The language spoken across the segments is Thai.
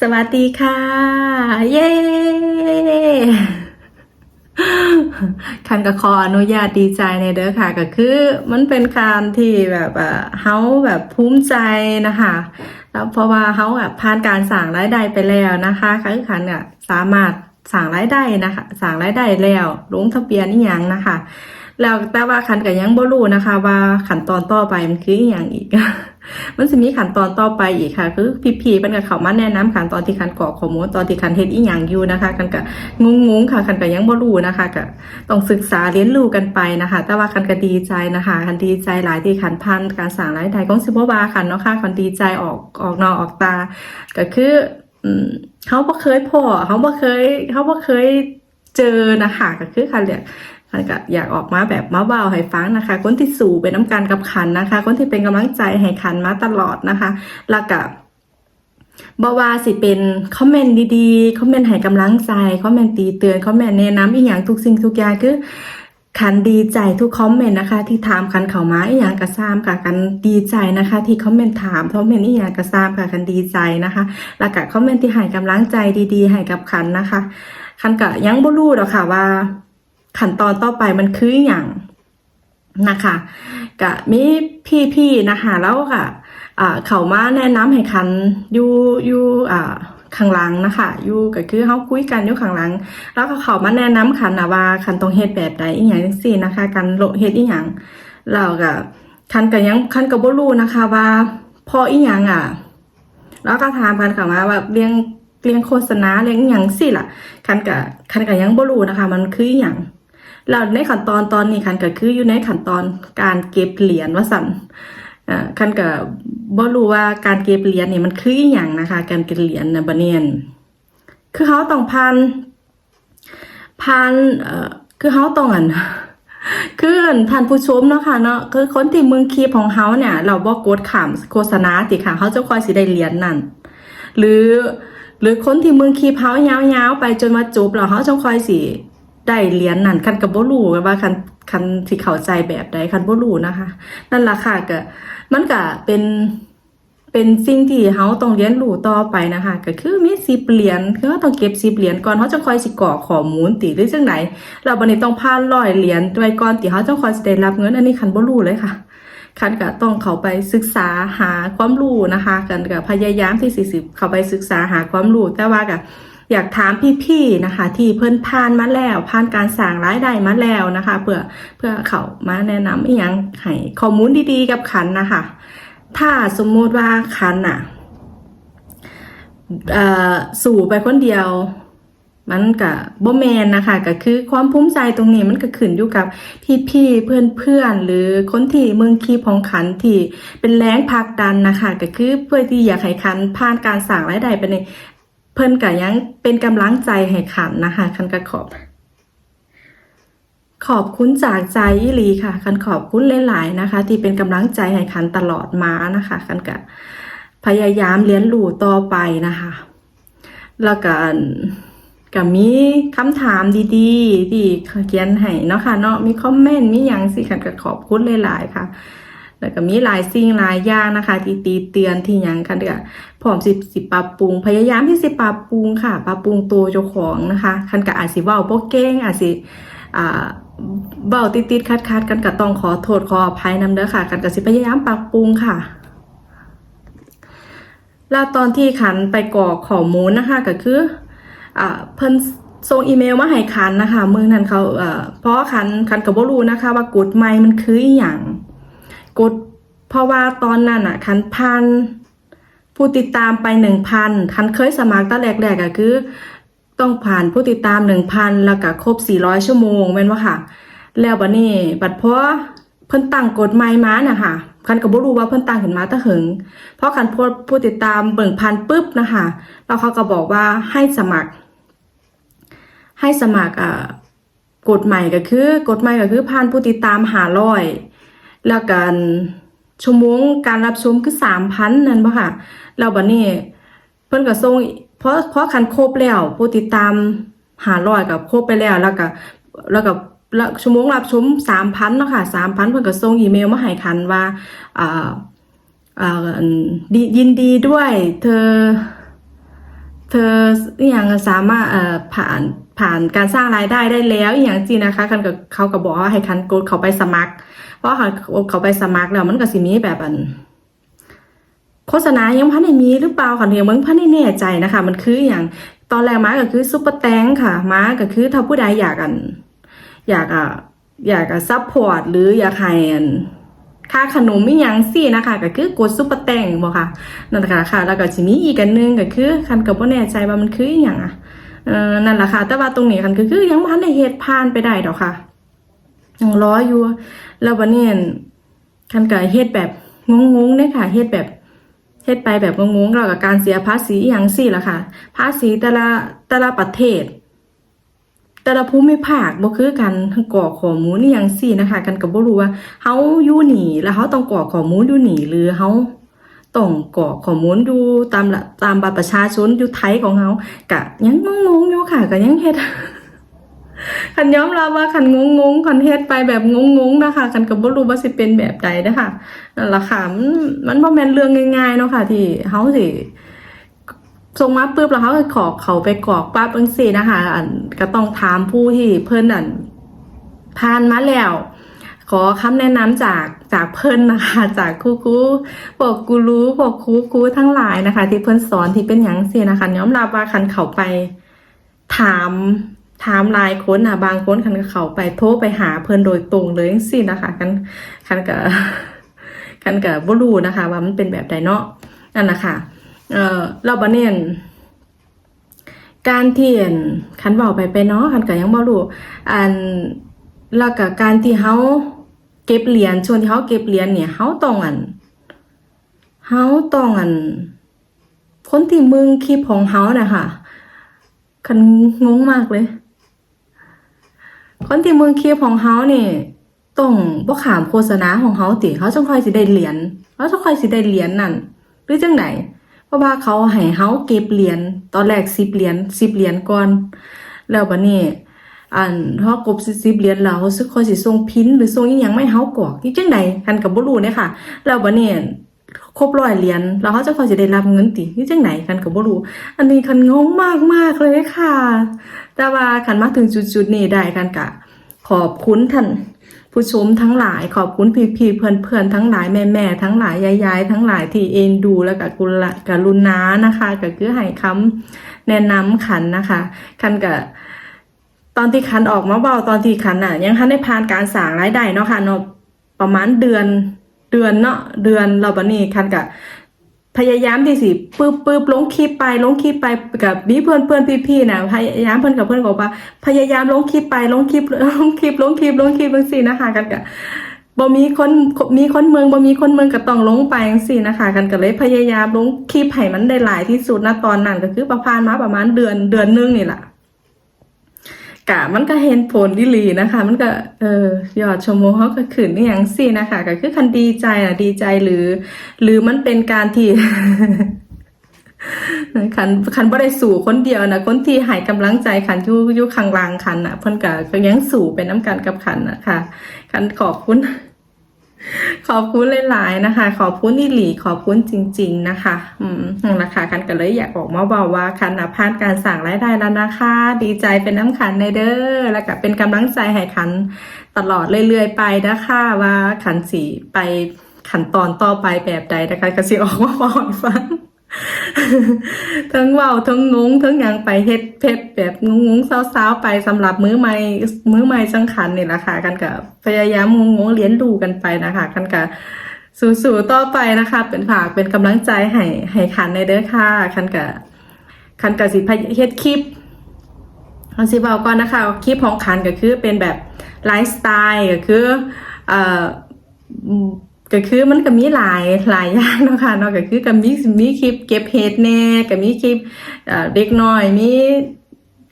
สวัสดีค่ะ เย้คันก็ขออนุญาตดีใจในเด้อค่ะ ก็คือมันเป็นการที่แบบเฮาแบบภูมิใจนะคะแล้วเพราะว่าเฮาแบบผ่านการสั่งรายได้ไปแล้วนะคะคือคันเนี่ยสามารถสั่งรายได้นะคะสั่งรายได้แล้วลงทะเบียนนี่ยังนะคะ แล้วแต่ว่าคันก็ยังบ่รู้นะคะ ว่าขั้นตอนต่อไปมันคืออย่างอีก มันจะมีขั้นตอนต่อไปอีกค่ะ คือพี่ๆเป็นกับเขามาแนะนำขั้นตอนที่คันกรอกข้อมูลตอนที่คันเฮ็ดอีหยังอยู่นะคะคันก็งงๆค่ะคันก็ยังบ่รู้นะคะก็ต้องศึกษาเรียนรู้กันไปนะคะ แต่ว่าคันก็ดีใจนะคะคันดีใจหลายที่คันพันการสร้างรายได้ของสิบ่ว่าคันเนาะค่ะคันดีใจออกออกนอกออกตาก็คืออืมเขาบ่เคยพอเขาบ่เคยเขาบ่เคยเจอนะคะก็คือคันเรียก คันก็อยากออกมาแบบมาเบาให้ฟังนะคะ คนที่สู่เป็นน้ำกันกับขันนะคะ คนที่เป็นกำลังใจให้ขันมาตลอดนะคะ แล้วก็บาว่าสิเป็นคอมเมนต์ดีๆ คอมเมนต์ให้กำลังใจ คอมเมนต์ตีเตือน คอมเมนต์แนะนำอีกอย่างทุกสิ่งทุกอย่างคือขันดีใจทุกคอมเมนต์นะคะ ที่ถามขันเข้ามาอีกอย่างกระซามค่ะกันดีใจนะคะ ที่คอมเมนต์ถามคอมเมนต์อีกอย่างกระซามค่ะกันดีใจนะคะ แล้วก็คอมเมนต์ที่ให้กำลังใจดีๆ ให้กับขันนะคะขันก็ยังบ่รู้หรอกค่ะว่า ขั้นตอนต่อไปมันคืออย่างนะคะก็มีพี่ๆนะคะแล้วก็อ่าเขามาแนะนำให้คันอยู่อยู่อ่าข้างหลังนะคะอยู่ก็คือเขาคุยกันอยู่ข้างหลัง แล้วก็เขามาแนะนำคันนะว่าคันต้องเฮ็ดแบบใดอีหยังจังซี่นะคะการโลเฮ็ดอีหยังแล้วก็คันก็ยังคันก็บ่รู้นะคะว่าพออีหยังอะ แล้วก็ถามกันค่ะว่าแบบเรียงเรียงโฆษณาเรียงอหย่างสิล่ะคันกะคันกะยังบ่รู้นะคะ มันคืออหย่าง แล้วในขั้นตอนตอนนี้คันก็คืออยู่ในขั้นตอนการเก็บเหรียญว่าสั่นอ่าคันกะบ่รู้ว่าการเก็บเหรียญนี่มันคืออหย่างนะคะ การเก็บเหรียญนะบัดเนียนคือเขาต้องผ่านผ่านเอ่อคือเขาต้องอันคือท่านผู้ชมเนาะค่ะเนาะคือคนที่มึงคลิปของเขาเนี่ย เราบ่กดขามโฆษณาติค่ะเขาจะคอยสิได้เหรียญนั่นหรือ หรือคนที่มึงคีบเฮายาวๆไปจนมาจบแล้วเขาจะคอยสิ ได้เหรียญนั่นคันกับบ่รู้ว่าคันคันที่เข้าใจแบบใดคันบ่รู้นะคะ นั่นล่ะค่ะก็มันก็เป็นเป็นสิ่งที่เฮาต้องเรียนรู้ต่อไปนะคะ ก็คือมี10เหรียญคือเราต้องเก็บ10เหรียญก่อนเฮาจะคอยสิกรอกข้อมูลติหรือจังไดเราบัดนี้ต้องผ่าน100เหรียญไว้ก่อนติเฮาจะคอยสิได้รับเงินอันนี้คันบ่รู้เลยค่ะคันก็ต้องเข้าไปศึกษาหาความรู้นะคะ กันก็พยายามที่สิสิเข้าไปศึกษาหาความรู้แต่ว่าก็ อยากถามพี่ๆนะคะ ที่เพิ่นผ่านมาแล้วผ่านการสร้างรายได้มาแล้วนะคะ เพื่อเพื่อเขามาแนะนำอีหยังให้ข้อมูลดีๆกับขันนะคะ ถ้าสมมุติว่าขันอะเอ่อสู่ไปคนเดียวมันก็บ่แมนนะคะก็คือความภูมิใจตรงนี้มันก็ขึ้นอยู่กับพี่ๆเพื่อนๆหรือคนที่เมืองคีของขันที่เป็นแรงผักดันนะคะก็คือเพื่อที่อยากให้ขันผ่านการสร้างรายได้ไปใน เพิ่นก็ยังเป็นกำลังใจให้ขันนะคะคันก็ขอบ ขอบคุณจากใจอีลีค่ะ คันขอบคุณหลายๆนะคะ ที่เป็นกำลังใจให้คันตลอดมานะคะ คันก็พยายามเรียนรู้ต่อไปนะคะ แล้วก็ก็มีคำถามดีๆ ที่เขียนให้เนาะค่ะเนาะมีคอมเมนต์มีอย่างสิคันก็ขอบคุณหลายๆค่ะ แล้วก็มีหลายสิ่งหลายอย่างนะคะที่ตีเตือนที่ยังค่ะเด้อพร้อมสิสิปรับปรุง พยายามที่สิปรับปรุงค่ะ ปรับปรุงตัวเจ้าของนะคะคันก็อาจสิเว้าบ่เก่งอาจสิอ่าเว้าติดๆคัดๆกันก็ต้องขอโทษขออภัยนำเด้อค่ะ กันก็สิพยายามปรับปรุงค่ะแล้วตอนที่ขันไปกรอกข้อมูลนะคะก็คืออ่าเพิ่นส่งอีเมลมาให้คันนะคะมือนั้นเขาเอ่อเพราะว่าคันคันก็บ่รู้นะคะว่ากฎใหม่มันคืออีหยัง กฎเพราะว่าตอนนั้นอะ คันพันผู้ติดตามไปหนึ่งพันคันเคยสมัครตั้งแรกๆก็คือ ต้องผ่านผู้ติดตามหนึ่งพันแล้วก็ครบสี่ร้อยชั่วโมงแม่นว่าค่ะ แล้วบัดนี้ บัดเพราะเพิ่นตั้งกฎใหม่มาน่ะค่ะคันก็บ่รู้ว่าเพิ่นตั้งขึ้นมาตะหึง เพราะคันผู้ผู้ติดตามเบิ่งพันปุ๊บนะคะแล้วเขาก็บอกว่าให้สมัคร ให้สมัครอ่ากฎใหม่ก็คือกฎใหม่ก็คือผ่านผู้ติดตามหาร้อย แล้วกันชั่วโมงการรับชมคือสามพันนั่นปะค่ะแล้วบัดนี้เพิ่นก็ส่งเพราะเพราะคันครบแล้วผู้ติดตามหาร้อยกับครบไปแล้วแล้วก็แล้วก็ล้วชั่วโมงรับชมสามพันเนาะค่ะสามพันเพิ่นก็ส่งอีเมลมาให้คันว่าอ่าอ่าดียินดีด้วย เธอ เธออย่างสามารถเอ่อผ่านผ่านการสร้างรายได้ได้แล้วอย่างจริงนะคะคันกับเขาก็บอกว่าให้คันกดเขาไปสมัคร ราะเขาเขาไปสมัครแล้วมันก็สิมีแบบอันโฆษณายังพันได้มีหรือเปล่าค่ะเนี่ยมึงพันได้แน่ใจนะคะ มันคืออย่างตอนแรกมาก็คือซุปเปอร์แตงค่ะมาก็คือถ้าผู้ใดอยากอัน อยากอะอยากอะซัพพอร์ตหรืออยากให้อันค่าขนมไม่ยังซี่นะคะก็คือกดซุปเปอร์แตงบ่ค่ะนั่นแหละค่ะ แล้วก็สิมีอีกอันนึงก็คือคันก็บ่แน่ใจว่ามันคืออหยังอะเออนั่นแหละค่ะ แต่ว่าตรงนี้คันก็คือยังบ่ทันได้เฮ็ดผ่านไปได้ดอกค่ะ รออยู่ แล้ววันนี้อั่นคันก็เฮ็ดแบบงงๆเด้ค่ะเฮ็ดแบบเฮ็ดไปแบบงงๆแล้วกับการเสียภาษีอย่างสี่ละค่ะ ภาษีแต่ละแต่ละประเทศ แต่ละภูมิภาคบ่คือกันกรอกข้อมูลอย่างสี่นะคะ กันก็บ่รู้ว่าเฮาอยู่นี่แล้วเฮาต้องกรอกข้อมูลอยู่นี่หรือเฮาต้องกรอกข้อมูลอยู่ตามละตามบัตรประชาชนอยู่ไทยของเฮาก็ยังงงๆอยู่ค่ะก็ยังเฮ็ด คันย้อมรับว่าคันงงๆคันเฮ็ดไปแบบงงๆนะคะคันก็บ่รู้ว่าสิเป็นแบบใดเด้อค่ะนั่นล่ะค่ะมันมันบ่แม่นเรื่องง่ายๆเนาะค่ะ ที่เฮาสิส่งมาปุ๊บแล้วเฮาก็ขอเขาไปกรอกปั๊บจังซี่นะคะอันก็ต้องถามผู้ที่เพิ่นอันผ่านมาแล้ว ขอคำแนะนำจากจากเพิ่นนะคะ จากครูครูพวกกูรู้พวกครูครูทั้งหลายนะคะ ที่เพิ่นสอนที่เป็นหยังซี่นะคะย้อมรับว่าคันเขาไปถาม ถามหลายคนนะบางคนคันก็เขาไปโทรไปหาเพิ่นโดยตรงเลยจังซี่นะคะคันคันก็คันก็บ่รู้นะคะ ว่ามันเป็นแบบใดเนาะนั่นนะคะเอ่อเราบ่เน้นการเที่อั่นคันเว้าไปไปเนาะคันก็ยังบรูอันแล้วก็การที่เฮาเก็บเหรียญช่วงที่เฮาเก็บเหรียญเนี่ยเฮาต้องอันเฮาต้องอัน คนที่มึงคลิปของเฮาน่ะค่ะ คันงงมากเลย คนที่มึงคลิปของเฮานี่ต้องบ่ขามโฆษณาของเฮาติเขาจังค่อยสิได้เหรียญเขาจังค่อยสิได้เหรียญนั่นหรือจังไดเพราะว่าเขาให้เฮาเก็บเหรียญตอนแรก10เหรียญ10เหรียญก่อน แล้วบัดนี้อันพอกบ10เหรียญแล้วเขาสึกค่อยสิส่งพินหรือส่งอีหยังไม่เฮากอกอีจังไดคันก็บ่รู้เด้ค่ะ แล้วบัดนี้ ครบร้อยเหรียญแล้วเขาจะคอยสิได้รับเงินตินี่จังไดคันก็บ่รู้อันนี้คันงงมากมากเลยค่ะ แต่ว่าคันมาถึงจุดๆนี้ได้กันกะ ขอบคุณท่านผู้ชมทั้งหลายขอบคุณพี่ๆเพื่อนๆทั้งหลายแม่ๆทั้งหลายยายๆทั้งหลายที่เอ็นดูแล้วก็กุลกรุณานะคะก็คือให้คำแนะนำขันนะคะคันก็ตอนที่ขันออกมาเบาตอนที่ขันอะ ยังทันได้ผ่านการสางรายได้เนาะค่ะเนาะประมาณเดือน เดือนเนาะเดือนเราบันนี้คันก็พยายามที่สิปึ๊บปึ๊บลงคลิปไปลงคลิปไปกับมีเพื่อนเพื่อนพี่ๆนะพยายามเพื่อนกับเพื่อนบอกว่า พยายามลงคลิปไปลงคลิปลงคลิปลงคลิปลงคลิปจังซี่นะคะกันกะบ่มีคนมีคนเมืองบ่มีคนเมืองก็ต้องลงไปจังซี่นะคะ กันก็เลยพยายามลงคลิปให้มันได้หลายที่สุดนะตอนนั้นก็คือประพานมาประมาณเดือนเดือนนึงนี่แหละ กะมันก็เห็นผลดีลีนะคะ มันก็เออยอดชมโมเขาก็ขึ้นนี่อย่างสี่นะคะก็คือคันดีใจอะดีใจหรือ หรือมันเป็นการที่คันคันบ่ได้สู่คนเดียวนะคนที่หายกำลังใจคันยู่ยู่ข้างลางคันอะเพิ่นก็ยังสู่ไปน้ำกันกับคันน่ะค่ะคันขอบคุณ ขอบคุณหลายๆนะคะ ขอบคุณอีหลีขอบคุณจริง ๆ นะคะ อืมนั่นะคะคันก็เลยอยากออกมาบอกว่าคันนะผ่านการสั่งรายได้แล้วนะคะ ดีใจเป็นน้ำขันในเด้อแล้วก็เป็นกำลังใจให้คันตลอดเรื่อยๆไปนะคะว่าคันสีไปขั้นตอนต่อไปแบบใดนะคะก็สิออกมาบอกฟัง ทั้งเว้าทั้งงงทั้งยังไปเฮ็ดเพชรแบบงงงเศร้าๆไปสำหรับมื้อใหม่มื้อใหม่จังขันนี่แหละค่ะกันกับพยายามงงงเรียนดูกันไปนะคะกันกับสู้ๆต่อไปนะคะ เป็นฝากเป็นกำลังใจให้ให้ขันในเด้อค่ะคันกับคันกับสิพเฮ็ดคลิปเอาสิบอกก่อนนะคะคลิปของขันก็คือเป็นแบบไลฟ์สไตล์ก็คือเอ่อ ก็คือมันก็มีหลายหลายอย่างเนาะค่ะเนาะก็คือก็มีมีคลิปเก็บเห็ดแน่ก็มีคลิปเด็กน้อยมี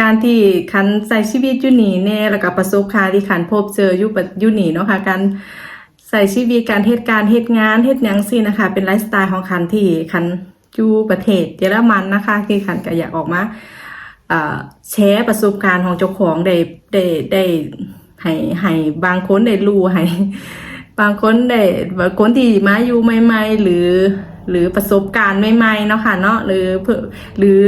การที่คันใส่ชีวิตอยู่นี่แน่แล้วก็ประสบการณ์ที่คันพบเจออยู่อยู่นี่เนาะค่ะการใส่ชีวิตการเฮ็ดการเฮ็ดงานเฮ็ดหยังซี่นะคะ เป็นไลฟ์สไตล์ของคันที่คันอยู่ประเทศเยอรมันนะคะที่คันก็อยากออกมาเอ่อแชร์ประสบการณ์ของเจ้าของได้ได้ได้ให้ให้บางคนได้รู้ให้ บางคนได้บางคนที่มาอยู่ใหม่ ๆ หรือ หรือประสบการณ์ใหม่ๆเนาะค่ะเนาะหรือเพื่อหรือ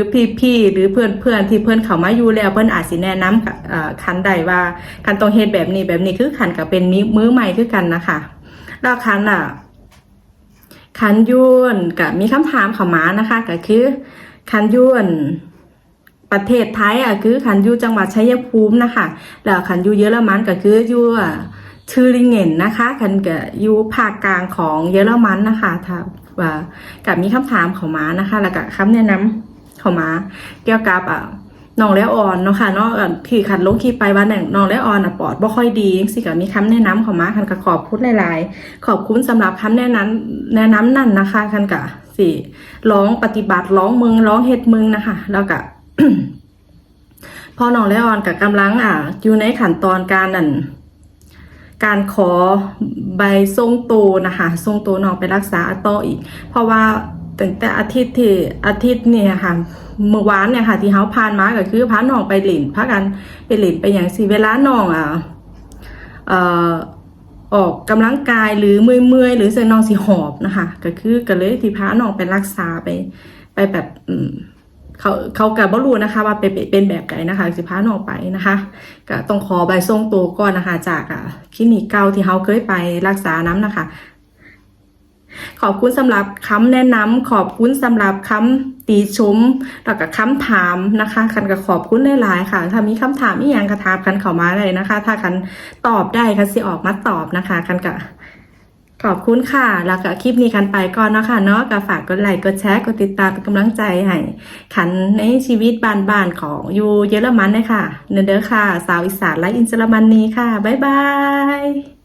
พี่ๆหรือเพื่อนๆที่เพื่อนเขามาอยู่แล้วเพื่อนอาจสิแนะนำกับเอ่อคันใดว่าคันต้องเฮ็ดแบบนี้แบบนี้คือคันกับเป็นมิมือใหม่คือกันนะคะแล้วคันอะคันยวนกับมีคำถามเข้ามานะคะก็คือคันยวนประเทศไทยอะคือคันยูจังหวัดชัยภูมินะคะแล้วคันยูเยอรมันก็คือยูอะ ทือริงเงนนะคะคันก็ยูภาคกลางของเยอรมันนะคะถ้าว่ากับมีคำถามข้ามานะคะ แล้วก็คำแนะนำเข้ามา เกี่ยวกับอะน้องและอ่อนเนาะค่ะเนาะเอ่อที่คันลงคลิปไปว่าหนึ่งน้องและอ่อนอะปอดบ่ค่อยดีสิก็มีคำแนะนำเข้ามาคันก็ขอบคุณหลายๆ ขอบคุณสำหรับคำแนะนำแนะนำนั่นนะคะคันก็สิร้องปฏิบัติร้องมึงร้องเฮ็ดมึงนะคะ แล้วก็พอน้องและออนกับกำลังอะอยู่ในขั้นตอนการนั่น การขอใบทรงโตวนะคะทรงโตวน้องไปรักษาต่ออีก เพราะว่าตั้งแต่อาทิตย์ที่อาทิตย์เนี่ยค่ะเมื่อวานเนี่ยค่ะที่เขาผ่านมาก็คือพาน้องไปหลินพากันไปหลินไปอย่างสิเวลาน้องอะเอ่อออกกำลังกายหรือเมื่อยๆหรือเสน้องสิหอบนะคะก็คือก็เลยที่พาน้องไปรักษาไป ไปแบบอืม เขาเขากับบรู้นะคะว่าเป็นเป็นแบบไหนนะคะสิพาน้องไปนะคะก็ต้องขอใบส่งตัวก่อนนะคะ จากอะคลินิกเก่าที่เขาเคยไปรักษาน้ำนะคะ ขอบคุณสำหรับคำแนะนำขอบคุณสำหรับคำตีชมแล้วก็คำถามนะคะคันก็ขอบคุณหลายๆค่ะ ถ้ามีคำถามอีกอย่างกระทาบคันเข้ามาเลยนะคะ ถ้าคันตอบได้คันสิออกมาตอบนะคะคันก็ ขอบคุณค่ะแล้วก็คลิปนี้กันไปก่อนเนาะค่ะเนาะก็ฝากกดไลค์กดแชร์กดติดตามเป็นกำลังใจให้ขันในชีวิตบ้านๆของอยู่เยอรมันเลยค่ะเนเด้อค่ะ สาวอีสานและอินเยอรมนีค่ะ บ๊ายบาย